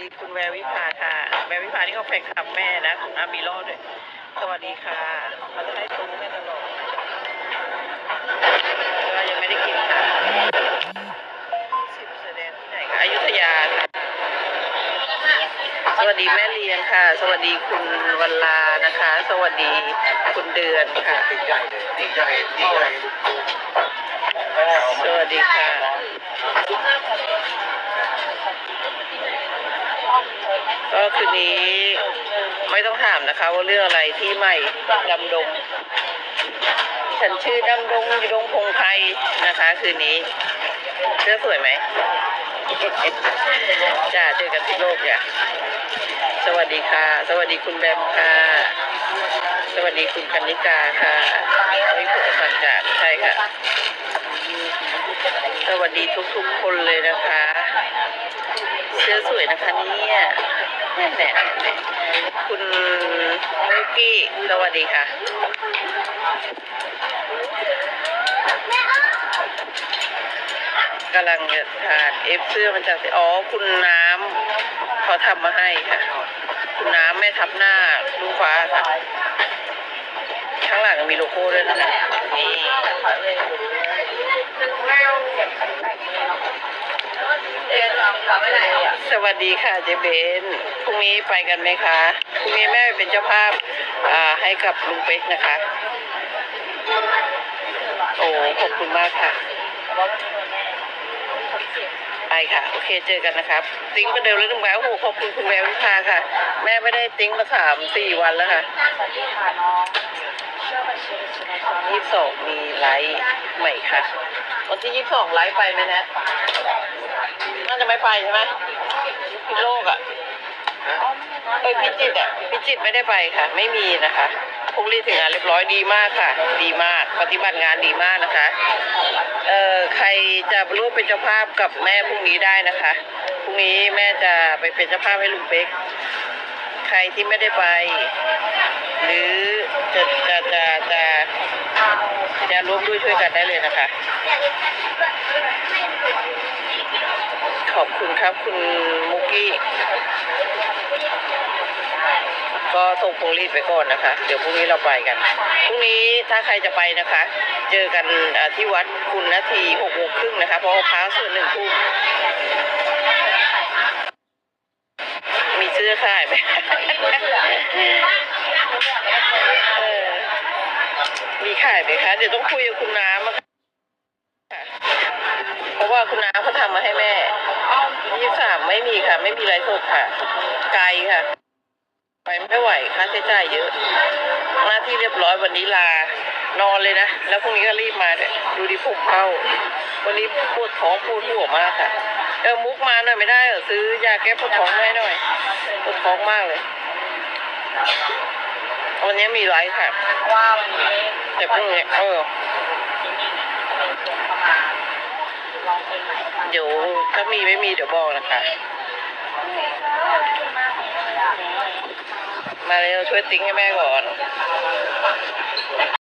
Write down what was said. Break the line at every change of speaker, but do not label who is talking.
ดีคุณแวววิภาค่ะ แวววิภาที่เขาแฟนคลับแม่นะของอาบีโร่ด้วย สวัสดีค่ะเขาจะให้ตุ้งแม่ตลอดเรายังไม่ได้กินค่ะสิบแสดงที่ไหนคะอยุธยาค่ะ สวัสดีแม่เลี้ยงค่ะ สวัสดีคุณวันลานะคะ สวัสดีคุณเดือนค่ะ
ติดใหญ่เลยติดใหญ่ติดใหญ่
สวัสดีค่ะ ก็คืนนี้ไม่ต้องถามนะคะ ว่าเรื่องอะไรที่ใหม่ดำดง ฉันชื่อดำดงยดงพงไพรนะคะ คืนนี้เสื้อสวยไหมจ้าเจอกันที่โลกจ้ะสวัสดีค่ะ สวัสดีคุณแบมค่ะ สวัสดีคุณคณิกาค่ะวิผุพันจากใช่ค่ะ สวัสดีทุกๆคนเลยนะคะ เสื้อสวยนะคะเนี่ย แน่แน่คุณมุกกี้สวัสดีค่ะกำลังจะทานเอฟเสื้อมันจากอ๋อคุณน้ำเขาทำมาให้ค่ะ คุณน้ำแม่ทับหน้าลูกฟ้าค่ะข้างหลังมีโลโก้ด้วยนะคะนี่ สวัสดีค่ะเจเบนพรุ่งนี้ไปกันไหมคะพรุ่งนี้แม่เป็นเจ้าภาพอ่าให้กับลุงเป๊กนะคะ โอ้ขอบคุณมากค่ะไปค่ะ โอเคเจอกันนะครับติ้งประเดิมแล้วหนึ่งแววโอ้โหขอบคุณคุณแวววิภาค่ะ แม่ไม่ได้ติ้งมาสามสี่วันแล้วค่ะยี่สิบสองมีไลฟ์ใหม่ค่ะ วันที่ยี่สิบสองไลฟ์ไปไหมนะ น่าจะไม่ไปใช่ไหมพิษโลกอะเอ้ยพิจิตรอะพิจิตรไม่ได้ไปค่ะ ไม่มีนะคะพรุ่งนี้ถึงงานเรียบร้อยดีมากค่ะ ดีมาก ปฏิบัติงานดีมากนะคะ เอ่อใครจะร่วมเป็นเจ้าภาพกับแม่พรุ่งนี้ได้นะคะพรุ่งนี้แม่จะไปเป็นเจ้าภาพให้ลุงเป๊กใครที่ไม่ได้ไป หรือจะจะจะจะจะร่วมด้วยช่วยกันได้เลยนะคะ ขอบคุณครับคุณมุกกี้ ก็ส่งพวงรีดไปก่อนนะคะ เดี๋ยวพรุ่งนี้เราไปกัน พรุ่งนี้ถ้าใครจะไปนะคะ เจอกันที่วัดคุณนาทีหกโมงครึ่งนะคะ เพราะว่าพระส่วนหนึ่งทุ่มมีเสื้อขายไหมมีขายไหมคะ เดี๋ยวต้องคุยกับคุณน้ำอะค่ะ เพราะว่าคุณน้าเขาทำมาให้แม่ยี่สามไม่มีค่ะ ไม่มีไรสดค่ะ ไกลค่ะ ไปไม่ไหวค่าใช้จ่ายเยอะ หน้าที่เรียบร้อยวันนี้ลานอนเลยนะ แล้วพรุ่งนี้ก็รีบมาด้วยดูดิผมเข้า วันนี้ปวดท้องปวดหัวมากค่ะ เออมุกมาหน่อยไม่ได้เหรอซื้อยาแก้ปวดท้องให้หน่อยปวดท้องมากเลย วันนี้มีไลฟ์ค่ะแต่พรุ่งนี้เออ
ลอง
เดี๋ยวถ้ามีไม่มีเดี๋ยวบอกนะคะ มาเร็วช่วยติ้งให้แม่ก่อน